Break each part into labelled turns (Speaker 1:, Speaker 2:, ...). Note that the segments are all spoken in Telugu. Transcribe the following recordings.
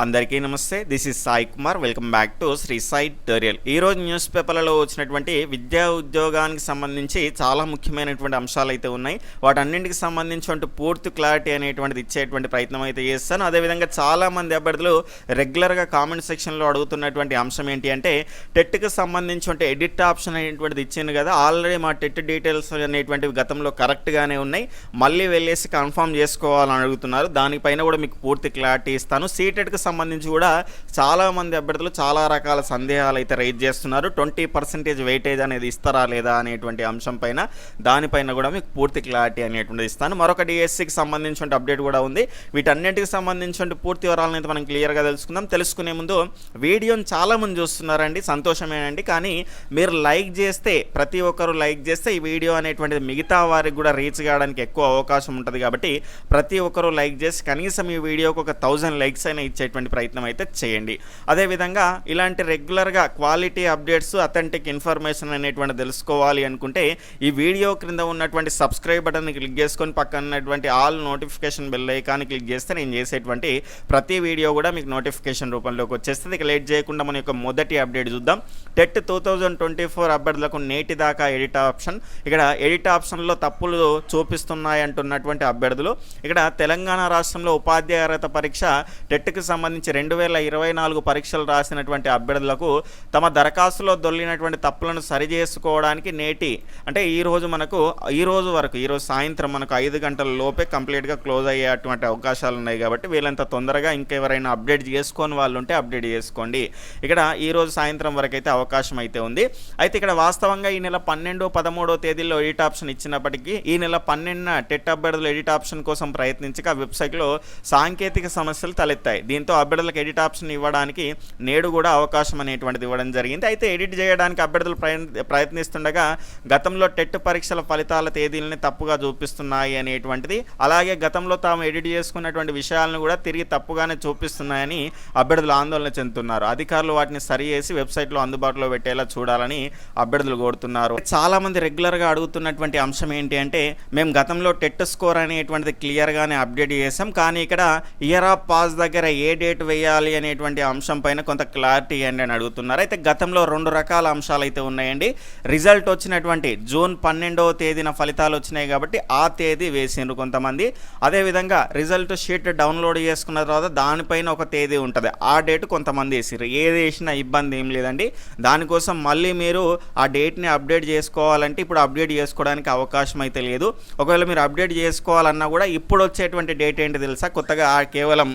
Speaker 1: అందరికీ నమస్తే this is Sai Kumar. Welcome back to Shri Sai టోరియల్ ఈ రోజు న్యూస్ పేపర్లలో వచ్చినటువంటి విద్యా ఉద్యోగానికి సంబంధించి చాలా ముఖ్యమైనటువంటి అంశాలు అయితే ఉన్నాయి. వాటన్నింటికి సంబంధించినటువంటి పూర్తి క్లారిటీ అనేటువంటిది ఇచ్చేటువంటి ప్రయత్నం అయితే చేస్తాను. అదేవిధంగా చాలా మంది అభ్యర్థులు రెగ్యులర్గా కామెంట్ సెక్షన్లో అడుగుతున్నటువంటి అంశం ఏంటి అంటే టెట్కి సంబంధించి ఎడిట్ ఆప్షన్ అనేటువంటిది ఇచ్చింది కదా ఆల్రెడీ మా టెట్ డీటెయిల్స్ అనేటువంటివి గతంలో కరెక్ట్గానే ఉన్నాయి. మళ్ళీ వెళ్ళేసి కన్ఫర్మ్ చేసుకోవాలని అడుగుతున్నారు. దానిపైన కూడా మీకు పూర్తి క్లారిటీ ఇస్తాను. సీటెట్కి సంబంధించి కూడా చాలామంది అభ్యర్థులు చాలా రకాల సందేహాలు అయితే రైజ్ చేస్తున్నారు. ట్వంటీ పర్సెంటేజ్ వెయిటేజ్ అనేది ఇస్తారా లేదా అనేటువంటి అంశం పైన దానిపైన కూడా మీకు పూర్తి క్లారిటీ అనేటువంటిది ఇస్తాను. మరొక డిఎస్సికి సంబంధించిన అప్డేట్ కూడా ఉంది. వీటన్నిటికి సంబంధించిన పూర్తి వివరాలను అయితే మనం క్లియర్గా తెలుసుకుందాం. తెలుసుకునే ముందు వీడియోని చాలామంది చూస్తున్నారండి. సంతోషమేనండి. కానీ మీరు లైక్ చేస్తే ప్రతి ఒక్కరు లైక్ చేస్తే ఈ వీడియో అనేటువంటిది మిగతా వారికి కూడా రీచ్ కావడానికి ఎక్కువ అవకాశం ఉంటుంది కాబట్టి ప్రతి ఒక్కరు లైక్ చేసి కనీసం ఈ వీడియోకి ఒక థౌజండ్ లైక్స్ అయినా ఇచ్చే ఇచ్చేటువంటి ప్రయత్నం అయితే చేయండి. అదేవిధంగా ఇలాంటి రెగ్యులర్గా క్వాలిటీ అప్డేట్స్ అథెంటిక్ ఇన్ఫర్మేషన్ అనేటువంటి తెలుసుకోవాలి అనుకుంటే ఈ వీడియో క్రింద ఉన్నటువంటి సబ్స్క్రైబ్ బటన్ని క్లిక్ చేసుకొని పక్కన ఉన్నటువంటి ఆల్ నోటిఫికేషన్ బెల్ ఐకాన్ని క్లిక్ చేస్తే నేను చేసేటువంటి ప్రతి వీడియో కూడా మీకు నోటిఫికేషన్ రూపంలోకి వచ్చేస్తుంది. ఇక లేట్ చేయకుండా మన యొక్క మొదటి అప్డేట్ చూద్దాం. TET two thousand twenty four అభ్యర్థులకు నేటి దాకా ఎడిట్ ఆప్షన్. ఇక్కడ ఎడిట్ ఆప్షన్లో తప్పులు చూపిస్తున్నాయంటున్నటువంటి అభ్యర్థులు. ఇక్కడ తెలంగాణ రాష్ట్రంలో ఉపాధ్యాయ అర్హత పరీక్ష టెట్కి సంబంధించి రెండు వేల ఇరవై నాలుగు పరీక్షలు రాసినటువంటి అభ్యర్థులకు తమ దరఖాస్తులో దొల్లినటువంటి తప్పులను సరిచేసుకోవడానికి నేటి అంటే ఈ రోజు మనకు ఈ రోజు వరకు ఈ రోజు సాయంత్రం మనకు ఐదు గంటల లోపే కంప్లీట్గా క్లోజ్ అయ్యేటువంటి అవకాశాలు ఉన్నాయి కాబట్టి వీళ్ళంత తొందరగా ఇంకెవరైనా అప్డేట్ చేసుకొని వాళ్ళు ఉంటే అప్డేట్ చేసుకోండి. ఇక్కడ ఈ రోజు సాయంత్రం వరకు అయితే అవకాశం అయితే ఉంది. అయితే ఇక్కడ వాస్తవంగా ఈ నెల పన్నెండు పదమూడో తేదీలో ఎడిట్ ఆప్షన్ ఇచ్చినప్పటికీ ఈ నెల పన్నెండున టెట్ అభ్యర్థులు ఎడిట్ ఆప్షన్ కోసం ప్రయత్నించగా వెబ్సైట్లో సాంకేతిక సమస్యలు తలెత్తాయి. దీంతో అభ్యర్థులకు ఎడిట్ ఆప్షన్ ఇవ్వడానికి నేడు కూడా అవకాశం అనేటువంటిది ఇవ్వడం జరిగింది. అయితే ఎడిట్ చేయడానికి అభ్యర్థులు ప్రయత్నిస్తుండగా గతంలో టెట్ పరీక్షల ఫలితాల తేదీలని తప్పుగా చూపిస్తున్నాయి అనేటువంటిది అలాగే గతంలో తాము ఎడిట్ చేసుకున్నటువంటి విషయాలను కూడా తిరిగి తప్పుగానే చూపిస్తున్నాయని అభ్యర్థులు ఆందోళన చెందుతున్నారు. అధికారులు వాటిని సరి చేసి వెబ్సైట్లో అందుబాటులో పెట్టేలా చూడాలని అభ్యర్థులు కోరుతున్నారు. చాలామంది రెగ్యులర్గా అడుగుతున్నటువంటి అంశం ఏంటి అంటే మేము గతంలో టెట్ స్కోర్ అనేటువంటిది క్లియర్గానే అప్డేట్ చేసాం కానీ ఇక్కడ ఇయర్ ఆఫ్ పాస్ దగ్గర ఏ డేట్ వేయాలి అనేటువంటి అంశం పైన కొంత క్లారిటీ ఇవ్వండి అని అడుగుతున్నారు. అయితే గతంలో రెండు రకాల అంశాలు అయితే ఉన్నాయండి. రిజల్ట్ వచ్చినటువంటి జూన్ పన్నెండవ తేదీన ఫలితాలు వచ్చినాయి కాబట్టి ఆ తేదీ వేసిండ్రు కొంతమంది. అదేవిధంగా రిజల్ట్ షీట్ డౌన్లోడ్ చేసుకున్న తర్వాత దానిపైన ఒక తేదీ ఉంటుంది. ఆ డేట్ కొంతమంది వేసిర్రు. ఏది వేసినా ఇబ్బంది ఏం లేదండి. దానికోసం మళ్ళీ మీరు ఆ డేట్ని అప్డేట్ చేసుకోవాలంటే ఇప్పుడు అప్డేట్ చేసుకోవడానికి అవకాశం అయితే లేదు. ఒకవేళ మీరు అప్డేట్ చేసుకోవాలన్నా కూడా ఇప్పుడు వచ్చేటువంటి డేట్ ఏంటి తెలుసా? కొత్తగా కేవలం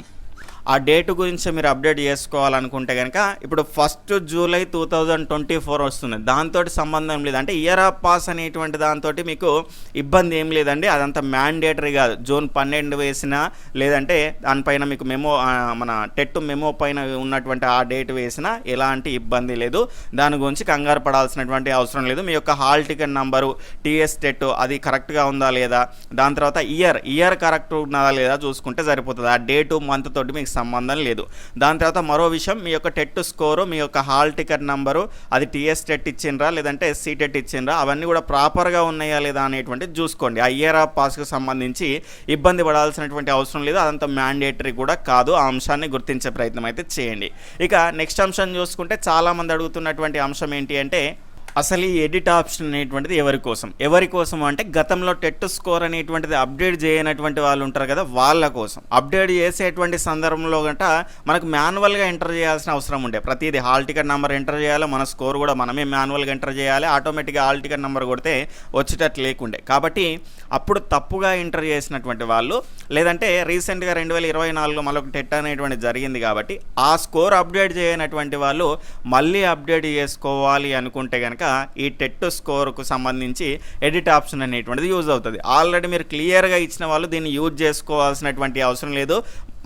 Speaker 1: ఆ డేట్ గురించి మీరు అప్డేట్ చేసుకోవాలనుకుంటే కనుక ఇప్పుడు first July two thousand twenty four వస్తుంది. దాంతో సంబంధం లేదు. అంటే ఇయర్ ఆఫ్ పాస్ అనేటువంటి దాంతో మీకు ఇబ్బంది ఏం లేదండి. అదంతా మ్యాండేటరీ కాదు. జూన్ పన్నెండు వేసినా లేదంటే దానిపైన మీకు మెమో మన టెట్ మెమో పైన ఉన్నటువంటి ఆ డేట్ వేసినా ఎలాంటి ఇబ్బంది లేదు. దాని గురించి కంగారు పడాల్సినటువంటి అవసరం లేదు. మీ యొక్క hall ticket number TS TET అది కరెక్ట్గా ఉందా లేదా దాని తర్వాత ఇయర్ ఇయర్ కరెక్ట్ ఉన్నదా లేదా చూసుకుంటే సరిపోతుంది. ఆ డేటు మంత్ తోటి మీకు సంబంధం లేదు. దాని తర్వాత మరో విషయం మీ యొక్క టెట్ స్కోరు మీ యొక్క హాల్ టికెట్ నంబరు అది టీఎస్ టెట్ ఇచ్చిండ్రా లేదంటే ఎస్సీ టెట్ ఇచ్చిండ్రా అవన్నీ కూడా ప్రాపర్గా ఉన్నాయా లేదా అనేటువంటి చూసుకోండి. ఆ ఇయర్ ఆఫ్ పాస్కి సంబంధించి ఇబ్బంది పడాల్సినటువంటి అవసరం లేదు. అదంతా మ్యాండేటరీ కూడా కాదు. ఆ అంశాన్ని గుర్తించే ప్రయత్నం అయితే చేయండి. ఇక నెక్స్ట్ అంశం చూసుకుంటే చాలామంది అడుగుతున్నటువంటి అంశం ఏంటి అంటే అసలు ఈ ఎడిట్ ఆప్షన్ అనేటువంటిది ఎవరి కోసం? ఎవరి కోసం అంటే గతంలో టెట్ స్కోర్ అనేటువంటిది అప్డేట్ చేయనటువంటి వాళ్ళు ఉంటారు కదా వాళ్ళ కోసం. అప్డేట్ చేసేటువంటి సందర్భంలో గంట మనకు మాన్యువల్గా ఎంటర్ చేయాల్సిన అవసరం ఉండే. ప్రతిదీ హాల్ టికెట్ నెంబర్ ఎంటర్ చేయాలి మన స్కోర్ కూడా మనమే మాన్యువల్గా ఎంటర్ చేయాలి ఆటోమేటిక్గా హాల్ టికెట్ నెంబర్ కొడితే వచ్చేటట్టు లేకుండే. కాబట్టి అప్పుడు తప్పుగా ఎంటర్ చేసినటువంటి వాళ్ళు లేదంటే రీసెంట్గా రెండు వేల ఇరవై నాలుగులో మళ్ళీ టెట్ అనేటువంటి జరిగింది కాబట్టి ఆ స్కోర్ అప్డేట్ చేయనటువంటి వాళ్ళు మళ్ళీ అప్డేట్ చేసుకోవాలి అనుకుంటే కనుక ఈ టెట్ స్కోర్కు సంబంధించి ఎడిట్ ఆప్షన్ అనేటువంటిది యూజ్ అవుతుంది. ఆల్రెడీ మీరు క్లియర్గా ఇచ్చిన వాళ్ళు దీన్ని యూజ్ చేసుకోవాల్సినటువంటి అవసరం లేదు.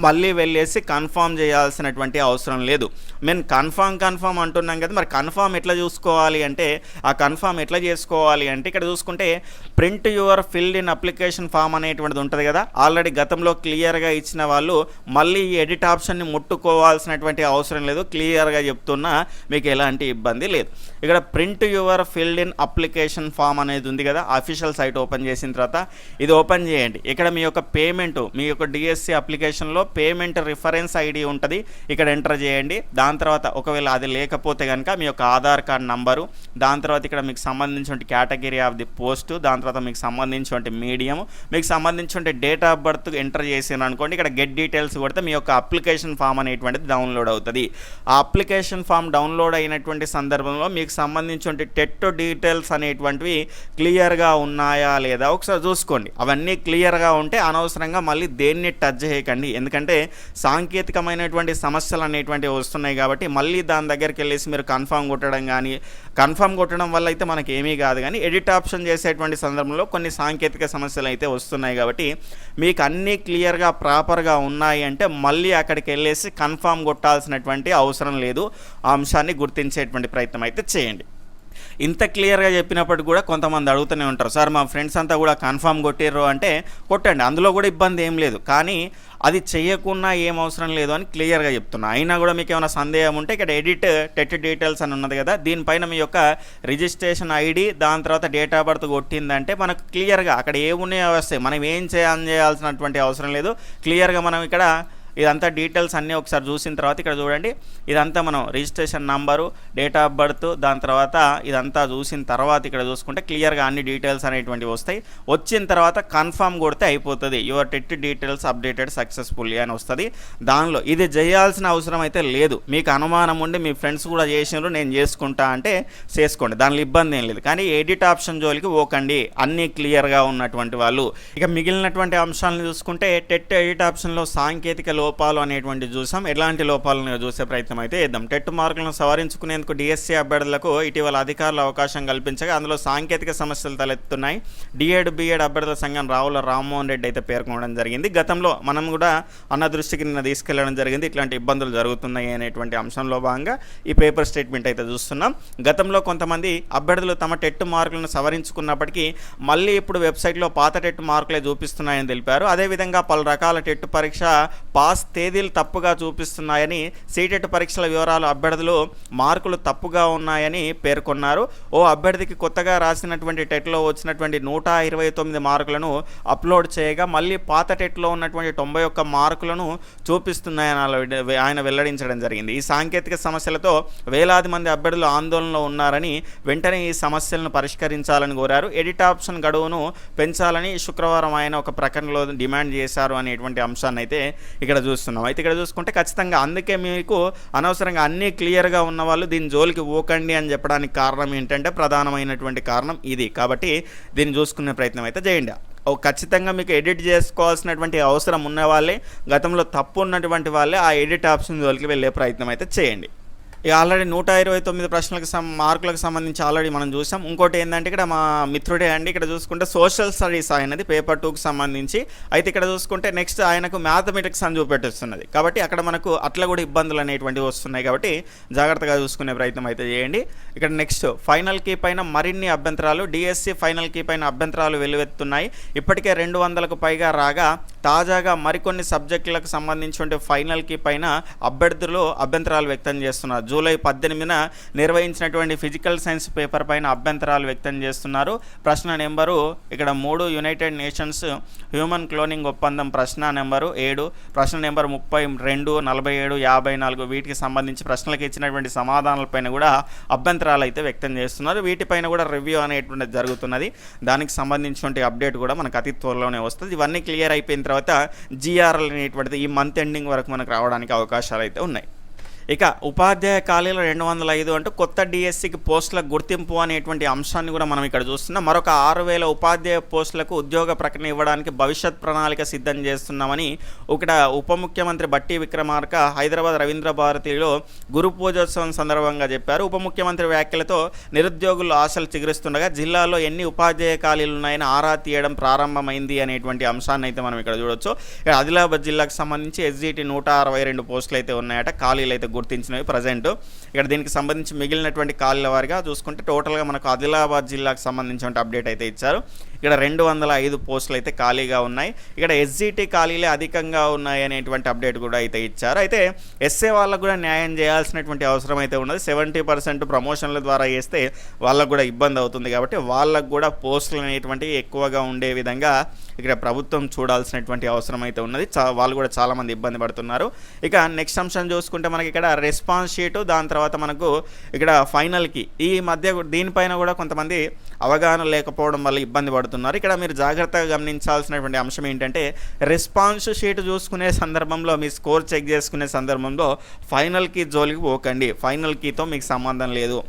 Speaker 1: మళ్ళీ వెళ్ళేసి కన్ఫామ్ చేయాల్సినటువంటి అవసరం లేదు. మేము కన్ఫామ్ కన్ఫామ్ అంటున్నాం కదా మరి కన్ఫామ్ ఎట్లా చూసుకోవాలి అంటే ఆ కన్ఫామ్ ఎట్లా చేసుకోవాలి అంటే ఇక్కడ చూసుకుంటే print your filled in application form అనేటువంటిది ఉంటుంది కదా ఆల్రెడీ గతంలో క్లియర్గా ఇచ్చిన వాళ్ళు మళ్ళీ ఈ ఎడిట్ ఆప్షన్ని ముట్టుకోవాల్సినటువంటి అవసరం లేదు. క్లియర్గా చెప్తున్నా మీకు ఎలాంటి ఇబ్బంది లేదు. ఇక్కడ print your filled in application form అనేది ఉంది కదా అఫీషియల్ సైట్ ఓపెన్ చేసిన తర్వాత ఇది ఓపెన్ చేయండి. ఇక్కడ మీ యొక్క పేమెంట్ మీ యొక్క డిఎస్సి అప్లికేషన్లో పేమెంట్ రిఫరెన్స్ ఐడి ఉంటుంది. ఇక్కడ ఎంటర్ చేయండి. దాని తర్వాత ఒకవేళ అది లేకపోతే కనుక మీ యొక్క ఆధార్ కార్డ్ నంబరు దాని తర్వాత ఇక్కడ మీకు సంబంధించిన కేటగిరీ ఆఫ్ ది పోస్ట్ దాని తర్వాత మీకు సంబంధించిన మీడియం మీకు సంబంధించిన డేట్ ఆఫ్ బర్త్ ఎంటర్ చేసిన అనుకోండి. ఇక్కడ గెట్ డీటెయిల్స్ కొడితే మీ యొక్క అప్లికేషన్ ఫామ్ అనేటువంటిది డౌన్లోడ్ అవుతుంది. ఆ అప్లికేషన్ ఫామ్ డౌన్లోడ్ అయినటువంటి సందర్భంలో మీకు సంబంధించిన టెట్ డీటెయిల్స్ అనేటువంటివి క్లియర్గా ఉన్నాయా లేదా ఒకసారి చూసుకోండి. అవన్నీ క్లియర్గా ఉంటే అనవసరంగా మళ్ళీ దేన్ని టచ్ చేయకండి. ఎందుకంటే సాంకేతికమైనటువంటి సమస్యలు అనేటువంటివి వస్తున్నాయి కాబట్టి మళ్ళీ దాని దగ్గరికి వెళ్ళేసి మీరు కన్ఫామ్ కొట్టడం కానీ కన్ఫామ్ కొట్టడం వల్ల అయితే మనకి ఏమీ కాదు. కానీ ఎడిట్ ఆప్షన్ చేసేటువంటి సందర్భంలో కొన్ని సాంకేతిక సమస్యలు అయితే వస్తున్నాయి కాబట్టి మీకు అన్నీ క్లియర్గా ప్రాపర్గా ఉన్నాయి అంటే మళ్ళీ అక్కడికి వెళ్ళేసి కన్ఫామ్ కొట్టాల్సినటువంటి అవసరం లేదు. ఆ అంశాన్ని గుర్తించేటువంటి ప్రయత్నం అయితే చేయండి. ఇంత క్లియర్గా చెప్పినప్పటికి కూడా కొంతమంది అడుగుతూనే ఉంటారు. సార్ మా ఫ్రెండ్స్ అంతా కూడా కన్ఫామ్ కొట్టిర్రు అంటే కొట్టండి. అందులో కూడా ఇబ్బంది ఏం లేదు. కానీ అది చేయకున్నా ఏం అవసరం లేదు అని క్లియర్గా చెప్తున్నా. అయినా కూడా మీకు ఏమైనా సందేహం ఉంటే ఇక్కడ ఎడిట్ టెట్ డీటెయిల్స్ అని ఉన్నది కదా దీనిపైన మీ యొక్క రిజిస్ట్రేషన్ ఐడి దాని తర్వాత డేట్ ఆఫ్ బర్త్ కొట్టిందంటే మనకు క్లియర్గా అక్కడ ఏమున్నాయో వస్తాయి మనం ఏం చేయాలని చేయాల్సినటువంటి అవసరం లేదు. క్లియర్గా మనం ఇక్కడ ఇదంతా డీటెయిల్స్ అన్నీ ఒకసారి చూసిన తర్వాత ఇక్కడ చూడండి. ఇదంతా మనం registration number date of birth దాని తర్వాత ఇదంతా చూసిన తర్వాత ఇక్కడ చూసుకుంటే క్లియర్గా అన్ని డీటెయిల్స్ అనేటువంటివి వస్తాయి. వచ్చిన తర్వాత కన్ఫామ్ కొడితే అయిపోతుంది. Your TET details updated successfully అని వస్తుంది. దానిలో ఇది చేయాల్సిన అవసరం అయితే లేదు. మీకు అనుమానం ఉండి మీ ఫ్రెండ్స్ కూడా చేసినారు నేను చేసుకుంటా అంటే చేసుకోండి. దానిలో ఇబ్బంది ఏం లేదు. కానీ ఎడిట్ ఆప్షన్ జోలికి ఓకండి అన్నీ క్లియర్గా ఉన్నటువంటి వాళ్ళు. ఇక మిగిలినటువంటి అంశాలను చూసుకుంటే టెట్ ఎడిట్ ఆప్షన్లో సాంకేతికలు లోపాలు అనేటువంటి చూసాం. ఎలాంటి లోపాలను చూసే ప్రయత్నం అయితే చేద్దాం. టెట్ మార్కులను సవరించుకునేందుకు డిఎస్సీ అభ్యర్థులకు ఇటీవల అధికారులు అవకాశం కల్పించగా అందులో సాంకేతిక సమస్యలు తలెత్తున్నాయి డిఎడ్ బిఎడ్ అభ్యర్థుల సంఘం రావుల రామ్మోహన్ రెడ్డి అయితే పేర్కొనడం జరిగింది. గతంలో మనం కూడా అన్న దృష్టికి నిన్న తీసుకెళ్ళడం జరిగింది. ఇట్లాంటి ఇబ్బందులు జరుగుతున్నాయి అనేటువంటి అంశంలో భాగంగా ఈ పేపర్ స్టేట్మెంట్ అయితే చూస్తున్నాం. గతంలో కొంతమంది అభ్యర్థులు తమ టెట్ మార్కులను సవరించుకున్నప్పటికీ మళ్ళీ ఇప్పుడు వెబ్సైట్లో పాత టెట్ మార్కులే చూపిస్తున్నాయని తెలిపారు. అదేవిధంగా పలు రకాల టెట్ పరీక్ష పాస్ తేదీలు తప్పుగా చూపిస్తున్నాయని సీటెట్ పరీక్షల వివరాలు అభ్యర్థులు మార్కులు తప్పుగా ఉన్నాయని పేర్కొన్నారు. ఓ అభ్యర్థికి కొత్తగా రాసినటువంటి టెట్లో వచ్చినటువంటి నూట ఇరవై తొమ్మిది మార్కులను అప్లోడ్ చేయగా మళ్ళీ పాత టెట్లో ఉన్నటువంటి తొంభై ఒక్క మార్కులను చూపిస్తున్నాయని ఆయన వెల్లడించడం జరిగింది. ఈ సాంకేతిక సమస్యలతో వేలాది మంది అభ్యర్థులు ఆందోళనలో ఉన్నారని వెంటనే ఈ సమస్యలను పరిష్కరించాలని కోరారు. ఎడిట్ ఆప్షన్ గడువును పెంచాలని శుక్రవారం ఆయన ఒక ప్రకటనలో డిమాండ్ చేశారు అనేటువంటి అంశాన్ని అయితే ఇక్కడ చూస్తున్నాం. అయితే ఇక్కడ చూసుకుంటే ఖచ్చితంగా అందుకే మీకు అనవసరంగా అన్నీ క్లియర్గా ఉన్న వాళ్ళు దీని జోలికి ఓకండి అని చెప్పడానికి కారణం ఏంటంటే ప్రధానమైనటువంటి కారణం ఇది. కాబట్టి దీన్ని చూసుకునే ప్రయత్నం అయితే చేయండి. ఓ ఖచ్చితంగా మీకు ఎడిట్ చేసుకోవాల్సినటువంటి అవసరం ఉన్న వాళ్ళే గతంలో తప్పు ఉన్నటువంటి వాళ్ళే ఆ ఎడిట్ ఆప్షన్ జోలికి వెళ్ళే ప్రయత్నం అయితే చేయండి. ఇక ఆల్రెడీ నూట ఇరవై తొమ్మిది ప్రశ్నలకు సం మార్కులకు సంబంధించి ఆల్రెడీ మనం చూసాం. ఇంకోటి ఏంటంటే ఇక్కడ మా మిత్రుడే అండి ఇక్కడ చూసుకుంటే సోషల్ స్టడీస్ ఆయనది పేపర్ టూకి సంబంధించి. అయితే ఇక్కడ చూసుకుంటే నెక్స్ట్ ఆయనకు మ్యాథమెటిక్స్ అని చూపెట్టిస్తున్నది. కాబట్టి అక్కడ మనకు అట్లా కూడా ఇబ్బందులు అనేటువంటివి వస్తున్నాయి కాబట్టి జాగ్రత్తగా చూసుకునే ప్రయత్నం అయితే చేయండి. ఇక్కడ నెక్స్ట్ ఫైనల్ కీ పైన మరిన్ని అభ్యంతరాలు డిఎస్సి ఫైనల్ కీ పైన అభ్యంతరాలు వెలువెత్తున్నాయి. ఇప్పటికే రెండు వందలకు పైగా రాగా తాజాగా మరికొన్ని సబ్జెక్టులకు సంబంధించిన ఫైనల్కి పైన అభ్యర్థులు అభ్యంతరాలు వ్యక్తం చేస్తున్నారు. జూలై పద్దెనిమిదిన నిర్వహించినటువంటి ఫిజికల్ సైన్స్ పేపర్ పైన అభ్యంతరాలు వ్యక్తం చేస్తున్నారు. ప్రశ్న నెంబరు ఇక్కడ మూడు యునైటెడ్ నేషన్స్ హ్యూమన్ క్లోనింగ్ ఒప్పందం ప్రశ్న నెంబరు ఏడు ప్రశ్న నెంబర్ ముప్పై రెండు నలభై ఏడు యాభై నాలుగు వీటికి సంబంధించి ప్రశ్నలకు ఇచ్చినటువంటి సమాధానాలపైన కూడా అభ్యంతరాలు అయితే వ్యక్తం చేస్తున్నారు. వీటిపైన కూడా రివ్యూ అనేటువంటిది జరుగుతున్నది. దానికి సంబంధించినటువంటి అప్డేట్ కూడా మనకు అతి త్వరలోనే వస్తుంది. ఇవన్నీ క్లియర్ అయిపోయిన తర్వాత జిఆర్ఎల్ అనేటువంటిది ఈ మంత్ ఎండింగ్ వరకు మనకు రావడానికి అవకాశాలు అయితే ఉన్నాయి. ఇక ఉపాధ్యాయ ఖాళీలు రెండు వందల ఐదు అంటూ కొత్త డిఎస్సికి పోస్టుల గుర్తింపు అనేటువంటి అంశాన్ని కూడా మనం ఇక్కడ చూస్తున్నాం. మరొక ఆరు వేల ఉపాధ్యాయ పోస్టులకు ఉద్యోగ ప్రకటన ఇవ్వడానికి భవిష్యత్ ప్రణాళిక సిద్ధం చేస్తున్నామని ఇక్కడ ఉప ముఖ్యమంత్రి బట్టి విక్రమార్క హైదరాబాద్ రవీంద్ర భారతిలో గురు పూజోత్సవం సందర్భంగా చెప్పారు. ఉప ముఖ్యమంత్రి వ్యాఖ్యలతో నిరుద్యోగులు ఆశలు చిగురిస్తుండగా జిల్లాలో ఎన్ని ఉపాధ్యాయ ఖాళీలు ఉన్నాయని ఆరా తీయడం ప్రారంభమైంది అనేటువంటి అంశాన్ని అయితే మనం ఇక్కడ చూడొచ్చు. ఆదిలాబాద్ జిల్లాకు సంబంధించి ఎస్జిటి నూట అరవై రెండు పోస్టులు అయితే ఉన్నాయట. ఖాళీలు అయితే గుర్తించినవి ప్రజెంట్ ఇక్కడ దీనికి సంబంధించి మిగిలినటువంటి కాళ్ళ వారిగా చూసుకుంటే టోటల్గా మనకు ఆదిలాబాద్ జిల్లాకు సంబంధించిన అప్డేట్ అయితే ఇచ్చారు. ఇక్కడ రెండు వందల ఐదు పోస్టులు అయితే ఖాళీగా ఉన్నాయి. ఇక్కడ ఎస్జిటి ఖాళీలే అధికంగా ఉన్నాయి అనేటువంటి అప్డేట్ కూడా అయితే ఇచ్చారు. అయితే ఎస్ఏ వాళ్ళకు కూడా న్యాయం చేయాల్సినటువంటి అవసరం అయితే ఉన్నది. సెవెంటీ పర్సెంట్ ప్రమోషన్ల ద్వారా చేస్తే వాళ్ళకు కూడా ఇబ్బంది అవుతుంది కాబట్టి వాళ్ళకు కూడా పోస్టులు అనేటువంటివి ఎక్కువగా ఉండే విధంగా ఇక్కడ ప్రభుత్వం చూడాల్సినటువంటి అవసరం అయితే ఉన్నది. వాళ్ళు కూడా చాలామంది ఇబ్బంది పడుతున్నారు. ఇక నెక్స్ట్ అంశం చూసుకుంటే మనకి ఇక్కడ రెస్పాన్స్ షీటు దాని తర్వాత మనకు ఇక్కడ ఫైనల్కి ఈ మధ్య దీనిపైన కూడా కొంతమంది అవగాహన లేకపోవడం వల్ల ఇబ్బంది పడుతున్నారు. ఇక్కడ మీరు జాగ్రత్తగా గమనించాల్సినటువంటి అంశం ఏంటంటే రెస్పాన్స్ షీట్ చూసుకునే సందర్భంలో మీ స్కోర్ చెక్ చేసుకునే సందర్భంలో ఫైనల్ కీ జోలికి పోకండి. ఫైనల్ కీతో మీకు సంబంధం లేదు.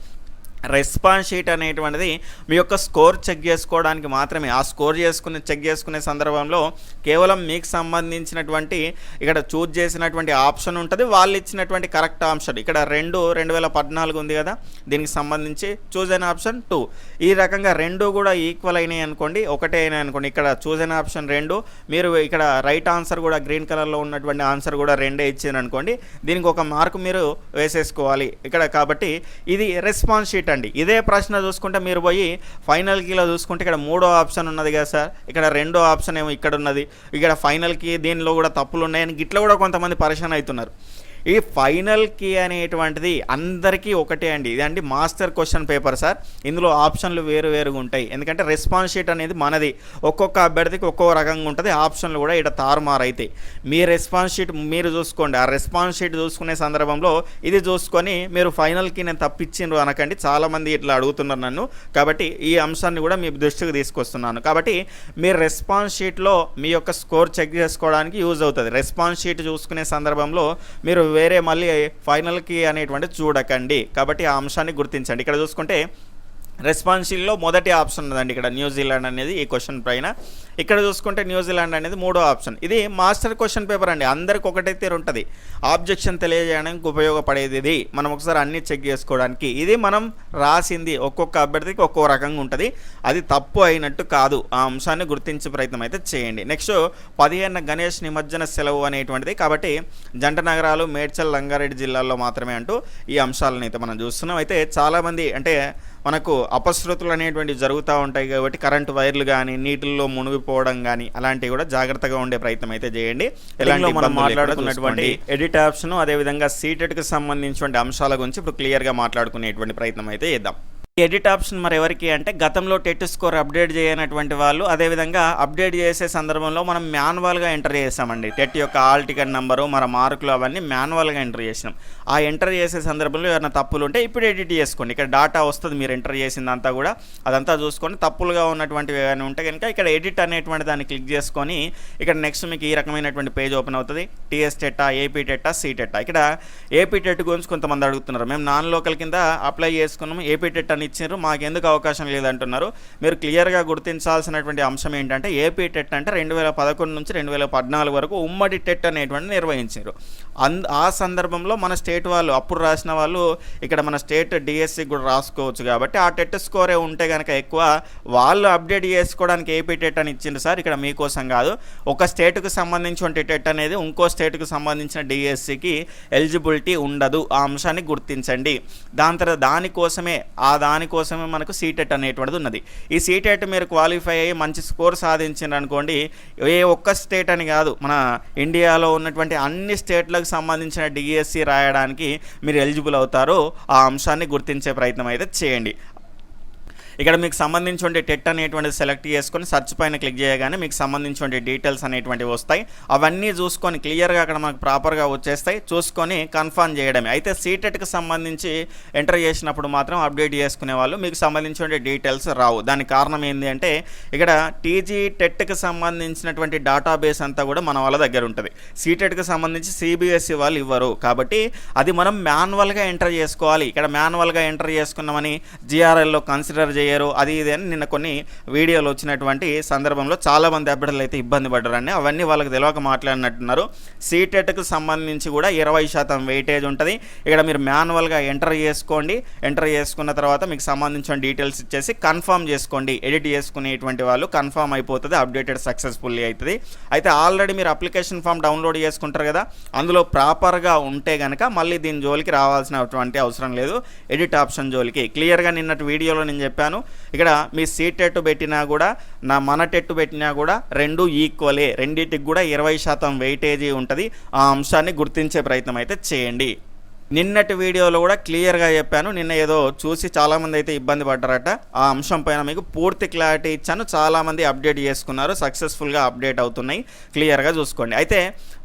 Speaker 1: రెస్పాన్స్ షీట్ అనేటువంటిది మీ యొక్క స్కోర్ చెక్ చేసుకోవడానికి మాత్రమే. ఆ స్కోర్ చేసుకునే చెక్ చేసుకునే సందర్భంలో కేవలం మీకు సంబంధించినటువంటి ఇక్కడ చూజ్ చేసినటువంటి ఆప్షన్ ఉంటుంది వాళ్ళు ఇచ్చినటువంటి కరెక్ట్ ఆప్షన్. ఇక్కడ రెండు రెండు వేల పద్నాలుగు ఉంది కదా దీనికి సంబంధించి చూజ్ అయిన ఆప్షన్ టూ. ఈ రకంగా రెండు కూడా ఈక్వల్ అయినాయి అనుకోండి ఒకటే అయినాయి అనుకోండి. ఇక్కడ చూజ్ అయిన ఆప్షన్ రెండు మీరు ఇక్కడ రైట్ ఆన్సర్ కూడా గ్రీన్ కలర్లో ఉన్నటువంటి ఆన్సర్ కూడా రెండే ఇచ్చారు అనుకోండి దీనికి ఒక మార్కు మీరు వేసేసుకోవాలి. ఇక్కడ కాబట్టి ఇది రెస్పాన్స్ షీట్ అండి ఇదే ప్రశ్న చూసుకుంటే మీరు పోయి ఫైనల్ కీలో చూసుకుంటే ఇక్కడ మూడో ఆప్షన్ ఉన్నది కదా సార్. ఇక్కడ రెండో ఆప్షన్ ఏమో ఇక్కడ ఉన్నది ఇక్కడ ఫైనల్ కీ దీనిలో కూడా తప్పులు ఉన్నాయని గిట్ల కూడా కొంతమంది పరిశాన్ అవుతున్నారు. ఈ ఫైనల్ కీ అనేటువంటిది అందరికీ ఒకటే అండి. ఇదండి మాస్టర్ క్వశ్చన్ పేపర్ సార్. ఇందులో ఆప్షన్లు వేరు వేరుగా ఉంటాయి. ఎందుకంటే రెస్పాన్స్ షీట్ అనేది మనది. ఒక్కొక్క అభ్యర్థికి ఒక్కొక్క రకంగా ఉంటుంది. ఆప్షన్లు కూడా ఇక్కడ తారుమారు అవుతాయి మీ రెస్పాన్స్ షీట్ మీరు చూసుకోండి. ఆ రెస్పాన్స్ షీట్ చూసుకునే సందర్భంలో ఇది చూసుకొని మీరు ఫైనల్కి నేను తప్పించిండ్రు అనకండి. చాలామంది ఇట్లా అడుగుతున్నారు నన్ను. కాబట్టి ఈ అంశాన్ని కూడా మీ దృష్టికి తీసుకొస్తున్నాను. కాబట్టి మీరు రెస్పాన్స్ షీట్లో మీ యొక్క స్కోర్ చెక్ చేసుకోవడానికి యూజ్ అవుతుంది. రెస్పాన్స్ షీట్ చూసుకునే సందర్భంలో మీరు వేరే మళ్ళీ ఫైనల్కి అనేటువంటి చూడకండి. కాబట్టి ఆ అంశాన్ని గుర్తించండి. ఇక్కడ చూసుకుంటే రెస్పాన్సిల్లో మొదటి ఆప్షన్ ఉన్నదండి ఇక్కడ న్యూజిలాండ్ అనేది ఈ క్వశ్చన్ పైన. ఇక్కడ చూసుకుంటే న్యూజిలాండ్ అనేది మూడో ఆప్షన్ ఇది మాస్టర్ క్వశ్చన్ పేపర్ అండి. అందరికి ఒకటే తీరు ఉంటుంది. ఆబ్జెక్షన్ తెలియజేయడానికి ఉపయోగపడేది ఇది. మనం ఒకసారి అన్ని చెక్ చేసుకోవడానికి. ఇది మనం రాసింది ఒక్కొక్క అభ్యర్థికి ఒక్కో రకంగా ఉంటుంది. అది తప్పు అయినట్టు కాదు. ఆ అంశాన్ని గుర్తించే ప్రయత్నం అయితే చేయండి. నెక్స్ట్ పదిహేను గణేష్ నిమజ్జన సెలవు అనేటువంటిది. కాబట్టి జంట నగరాలు మేడ్చల్ రంగారెడ్డి జిల్లాల్లో మాత్రమే అంటూ ఈ అంశాలను అయితే మనం చూస్తున్నాం. అయితే చాలామంది అంటే మనకు అపశృతులు అనేటువంటివి జరుగుతూ ఉంటాయి కాబట్టి కరెంటు వైర్లు కానీ నీటిల్లో మునిగిపోవడం కానీ అలాంటివి కూడా జాగ్రత్తగా ఉండే ప్రయత్నం అయితే చేయండి. ఎలాంటి మనం మాట్లాడుకున్నటువంటి ఎడిట్ ఆప్షన్ అదేవిధంగా సీటెడ్కి సంబంధించినటువంటి అంశాల గురించి ఇప్పుడు క్లియర్గా మాట్లాడుకునేటువంటి ప్రయత్నం అయితే చేద్దాం. ఎడిట్ ఆప్షన్ మరి ఎవరికి అంటే గతంలో టెట్ స్కోర్ అప్డేట్ చేయనటువంటి వాళ్ళు. అదేవిధంగా అప్డేట్ చేసే సందర్భంలో మనం మాన్యువల్గా ఎంటర్ చేసామండి. టెట్ యొక్క ఆల్ టికెట్ నెంబరు మన మార్కులు అవన్నీ మాన్యువల్గా ఎంటర్ చేసినాం. ఆ ఎంటర్ చేసే సందర్భంలో ఏమైనా తప్పులు ఉంటే ఇప్పుడు ఎడిట్ చేసుకోండి. ఇక్కడ డాటా వస్తుంది మీరు ఎంటర్ చేసిందంతా కూడా. అదంతా చూసుకొని తప్పులుగా ఉన్నటువంటివి ఏమైనా ఉంటే కనుక ఇక్కడ ఎడిట్ అనేటువంటి దాన్ని క్లిక్ చేసుకొని ఇక్కడ నెక్స్ట్ మీకు ఈ రకమైనటువంటి పేజ్ ఓపెన్ అవుతుంది. టీఎస్ టెట్టా ఏపీ టెట్టా సీ టెట్టా ఇక్కడ ఏపీ టెట్ గురించి కొంతమంది అడుగుతున్నారు. మేము నాన్ లోకల్ కింద అప్లై చేసుకున్నాము. ఏపీ టెట్ అని ఇచ్చారు. మాకు ఎందుకు అవకాశం లేదంటున్నారు. మీరు క్లియర్గా గుర్తించాల్సినటువంటి అంశం ఏంటంటే ఏపీ టెట్ అంటే రెండు వేల పదకొండు నుంచి రెండు వేల పద్నాలుగు వరకు ఉమ్మడి టెట్ అనేటువంటి నిర్వహించారు. అంద ఆ సందర్భంలో మన స్టేట్ వాళ్ళు అప్పుడు రాసిన వాళ్ళు ఇక్కడ మన స్టేట్ డిఎస్సి కూడా రాసుకోవచ్చు కాబట్టి ఆ టెట్ స్కోరే ఉంటే కనుక ఎక్కువ వాళ్ళు అప్డేట్ చేసుకోవడానికి ఏపీ టెట్ అని ఇచ్చింది సార్ ఇక్కడ మీకోసం కాదు. ఒక స్టేట్కి సంబంధించిన టెట్ అనేది ఇంకో స్టేట్కు సంబంధించిన డిఎస్సికి ఎలిజిబిలిటీ ఉండదు. ఆ అంశాన్ని గుర్తించండి. దాని తర్వాత దానికోసమే ఆ దానికోసమే మనకు సీటెట్ అనేటువంటిది ఉన్నది. ఈ సీటెట్ మీరు క్వాలిఫై అయ్యి మంచి స్కోర్ సాధించారు అనుకోండి ఏ ఒక్క స్టేట్ అని కాదు మన ఇండియాలో ఉన్నటువంటి అన్ని స్టేట్లకు సంబంధించిన డిఎస్సి రాయడానికి మీరు ఎలిజిబుల్ అవుతారో. ఆ అంశాన్ని గుర్తించే ప్రయత్నం అయితే చేయండి. ఇక్కడ మీకు సంబంధించి టెట్ అనేటువంటిది సెలెక్ట్ చేసుకొని సర్చ్ పైన క్లిక్ చేయగానే మీకు సంబంధించిన డీటెయిల్స్ అనేటువంటివి వస్తాయి. అవన్నీ చూసుకొని క్లియర్గా అక్కడ మనకు ప్రాపర్గా వచ్చేస్తాయి. చూసుకొని కన్ఫర్మ్ చేయడమే. అయితే సీటెట్కి సంబంధించి ఎంటర్ చేసినప్పుడు మాత్రం అప్డేట్ చేసుకునే వాళ్ళు మీకు సంబంధించిన డీటెయిల్స్ రావు. దానికి కారణం ఏంటి అంటే ఇక్కడ టీజీ టెట్కి సంబంధించినటువంటి డేటాబేస్ అంతా కూడా మన వాళ్ళ దగ్గర ఉంటుంది. సీటెట్కి సంబంధించి సిబిఎస్ఈ వాళ్ళు ఇవ్వరు. కాబట్టి అది మనం మాన్యువల్గా ఎంటర్ చేసుకోవాలి. ఇక్కడ మాన్యువల్గా ఎంటర్ చేసుకున్నామని జిఆర్ఎల్లో కన్సిడర్ చేయరు అది ఇది అని నిన్న కొన్ని వీడియోలు వచ్చినటువంటి సందర్భంలో చాలామంది అభ్యర్థులు అయితే ఇబ్బంది పడ్డారండి. అవన్నీ వాళ్ళకి తెలియక మాట్లాడినట్టున్నారు. సీటెట్కి సంబంధించి కూడా ఇరవై శాతం వెయిటేజ్ ఉంటుంది. ఇక్కడ మీరు మాన్యువల్గా ఎంటర్ చేసుకోండి. ఎంటర్ చేసుకున్న తర్వాత మీకు సంబంధించిన డీటెయిల్స్ ఇచ్చేసి కన్ఫర్మ్ చేసుకోండి. ఎడిట్ చేసుకునేటువంటి వాళ్ళు కన్ఫర్మ్ అయిపోతుంది అప్డేటెడ్ సక్సెస్ఫుల్లీ అవుతుంది అయితే ఆల్రెడీ మీరు అప్లికేషన్ ఫామ్ డౌన్లోడ్ చేసుకుంటారు కదా అందులో ప్రాపర్గా ఉంటే కనుక మళ్ళీ దీని జోలికి రావాల్సినటువంటి అవసరం లేదు. ఎడిట్ ఆప్షన్ జోలికి. క్లియర్గా నిన్నటి వీడియోలో నేను చెప్పాను చెప్తాను ఇక్కడ మీ సీట్ పెట్టినా కూడా నా మన టెట్టు పెట్టినా కూడా రెండు ఈక్వలే. రెండింటికి కూడా ఇరవై శాతం వెయిటేజీ ఉంటుంది. ఆ అంశాన్ని గుర్తించే ప్రయత్నం అయితే చేయండి. నిన్నటి వీడియోలో కూడా క్లియర్గా చెప్పాను. నిన్న ఏదో చూసి చాలామంది అయితే ఇబ్బంది పడ్డారట. ఆ అంశం పైన మీకు పూర్తి క్లారిటీ ఇచ్చాను. చాలామంది అప్డేట్ చేసుకున్నారు. సక్సెస్ఫుల్గా అప్డేట్ అవుతున్నాయి. క్లియర్గా చూసుకోండి. అయితే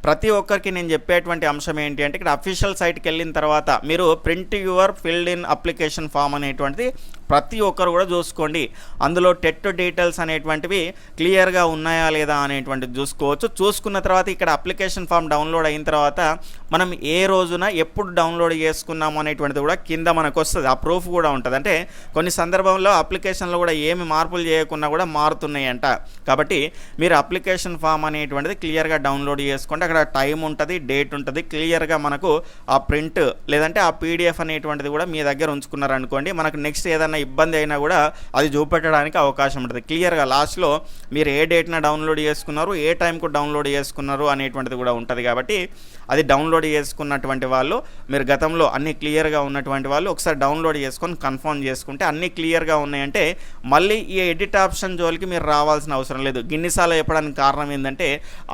Speaker 1: ప్రతి ఒక్కరికి నేను చెప్పేటువంటి అంశం ఏంటి అంటే ఇక్కడ అఫీషియల్ సైట్కి వెళ్ళిన తర్వాత మీరు print your filled in application form అనేటువంటిది ప్రతి ఒక్కరు కూడా చూసుకోండి. అందులో టెట్ డీటెయిల్స్ అనేటువంటివి క్లియర్గా ఉన్నాయా లేదా అనేటువంటిది చూసుకోవచ్చు. చూసుకున్న తర్వాత ఇక్కడ అప్లికేషన్ ఫామ్ డౌన్లోడ్ అయిన తర్వాత మనం ఏ రోజున ఎప్పుడు డౌన్లోడ్ చేసుకున్నాము అనేటువంటిది కూడా కింద మనకు వస్తుంది. ఆ ప్రూఫ్ కూడా ఉంటుంది. అంటే కొన్ని సందర్భంలో అప్లికేషన్లో కూడా ఏమి మార్పులు చేయకుండా కూడా మారుతున్నాయి అంట కాబట్టి మీరు అప్లికేషన్ ఫామ్ అనేటువంటిది క్లియర్గా డౌన్లోడ్ చేసుకోండి. అక్కడ టైం ఉంటుంది డేట్ ఉంటుంది. క్లియర్గా మనకు ఆ ప్రింట్ లేదంటే ఆ పీడిఎఫ్ అనేటువంటిది కూడా మీ దగ్గర ఉంచుకున్నారనుకోండి. మనకు నెక్స్ట్ ఏదైనా ఇబ్బంది అయినా కూడా అది చూపెట్టడానికి అవకాశం ఉంటుంది. క్లియర్గా లాస్ట్లో మీరు ఏ డేట్న డౌన్లోడ్ చేసుకున్నారు ఏ టైంకు డౌన్లోడ్ చేసుకున్నారు అనేటువంటిది కూడా ఉంటుంది కాబట్టి అది డౌన్లోడ్ చేసుకున్నటువంటి వాళ్ళు మీరు గతంలో అన్ని క్లియర్గా ఉన్నటువంటి వాళ్ళు ఒకసారి డౌన్లోడ్ చేసుకొని కన్ఫర్మ్ చేసుకుంటే అన్ని క్లియర్గా ఉన్నాయంటే మళ్ళీ ఈ ఎడిట్ ఆప్షన్ జోలికి మీరు రావాల్సిన అవసరం లేదు. గిన్నిసాల చెప్పడానికి కారణం ఏంటంటే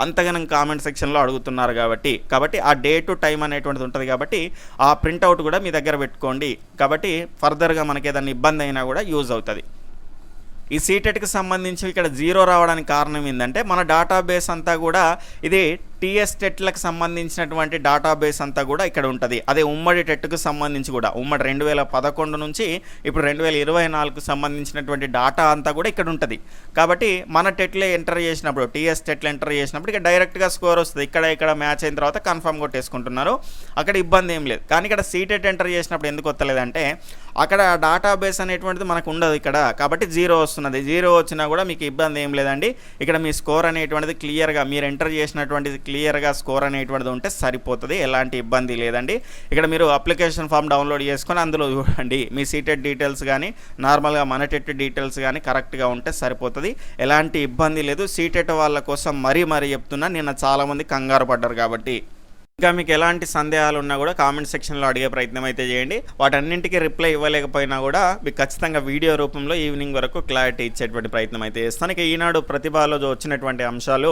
Speaker 1: అంతగానం కామెంట్ సెక్షన్లో అడుగుతున్నారు కాబట్టి కాబట్టి ఆ డే టు టైం అనేటువంటిది ఉంటుంది కాబట్టి ఆ ప్రింట్అవుట్ కూడా మీ దగ్గర పెట్టుకోండి. కాబట్టి ఫర్దర్గా మనకి ఏదైనా ఇబ్బంది అయినా కూడా యూజ్ అవుతుంది. ఈ సీటెట్కి సంబంధించి ఇక్కడ జీరో రావడానికి కారణం ఏంటంటే మన డేటాబేస్ అంతా కూడా ఇది టీఎస్ టెట్లకు సంబంధించినటువంటి డేటాబేస్ అంతా కూడా ఇక్కడ ఉంటుంది. అదే ఉమ్మడి టెట్కు సంబంధించి కూడా. ఉమ్మడి రెండు వేల పదకొండు నుంచి ఇప్పుడు రెండు వేల ఇరవై నాలుగుకు సంబంధించినటువంటి డేటా అంతా కూడా ఇక్కడ ఉంటుంది. కాబట్టి మన టెట్లే ఎంటర్ చేసినప్పుడు టీఎస్ టెట్లు ఎంటర్ చేసినప్పుడు ఇక డైరెక్ట్గా స్కోర్ వస్తుంది. ఇక్కడ ఇక్కడ మ్యాచ్ అయిన తర్వాత కన్ఫర్మ్ కొట్టేసుకుంటున్నారు. అక్కడ ఇబ్బంది ఏం లేదు. కానీ ఇక్కడ సీటెట్ ఎంటర్ చేసినప్పుడు ఎందుకు వస్తలేదంటే అక్కడ డేటాబేస్ అనేటువంటిది మనకు ఉండదు ఇక్కడ. కాబట్టి జీరో వస్తున్నది. జీరో వచ్చినా కూడా మీకు ఇబ్బంది ఏం లేదండి. ఇక్కడ మీ స్కోర్ అనేటువంటిది క్లియర్గా మీరు ఎంటర్ చేసినటువంటిది క్లియర్గా స్కోర్ అనేటువంటిది ఉంటే సరిపోతుంది ఎలాంటి ఇబ్బంది లేదండి. ఇక్కడ మీరు అప్లికేషన్ ఫామ్ డౌన్లోడ్ చేసుకొని అందులో చూడండి. మీ సీటెడ్ డీటెయిల్స్ కానీ నార్మల్గా మన టెట్ డీటెయిల్స్ కానీ కరెక్ట్గా ఉంటే సరిపోతుంది. ఎలాంటి ఇబ్బంది లేదు. సీటెట్ వాళ్ళ కోసం మరీ మరీ చెప్తున్నా నిన్న చాలామంది కంగారు పడ్డారు కాబట్టి. ఇంకా మీకు ఎలాంటి సందేహాలు ఉన్నా కూడా కామెంట్ సెక్షన్లో అడిగే ప్రయత్నం అయితే చేయండి. వాటన్నింటికి రిప్లై ఇవ్వలేకపోయినా కూడా మీకు ఖచ్చితంగా వీడియో రూపంలో ఈవినింగ్ వరకు క్లారిటీ ఇచ్చేటువంటి ప్రయత్నం అయితే చేస్తాను. ఇక ఈనాడు ప్రతిభలో వచ్చినటువంటి అంశాలు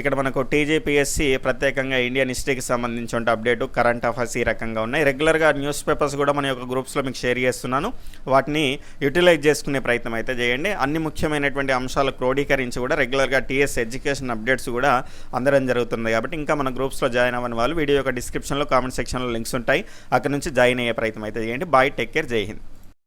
Speaker 1: ఇక్కడ మనకు టీజీపీఎస్సీ ప్రత్యేకంగా ఇండియన్ హిస్టరీకి సంబంధించిన అప్డేట్ కరెంట్ అఫైర్స్ ఈ రకంగా ఉన్నాయి. రెగ్యులర్గా న్యూస్ పేపర్స్ కూడా మన యొక్క గ్రూప్స్లో మీకు షేర్ చేస్తున్నాను. వాటిని యూటిలైజ్ చేసుకునే ప్రయత్నం అయితే చేయండి. అన్ని ముఖ్యమైనటువంటి అంశాలు క్రోడీకరించి కూడా రెగ్యులర్గా టీఎస్ ఎడ్యుకేషన్ అప్డేట్స్ కూడా అందడం జరుగుతుంది కాబట్టి ఇంకా మన గ్రూప్స్లో జాయిన్ అవ్వని వాళ్ళు వీడియో యొక్క డిస్క్రిప్షన్లో కామెంట్ సెక్షన్లో లింక్స్ ఉంటాయి. అక్కడ నుంచి జాయిన్ అయ్యే ప్రయత్నం అయితే చేయండి. బాయ్ టేక్ కేర్ జై హింద్.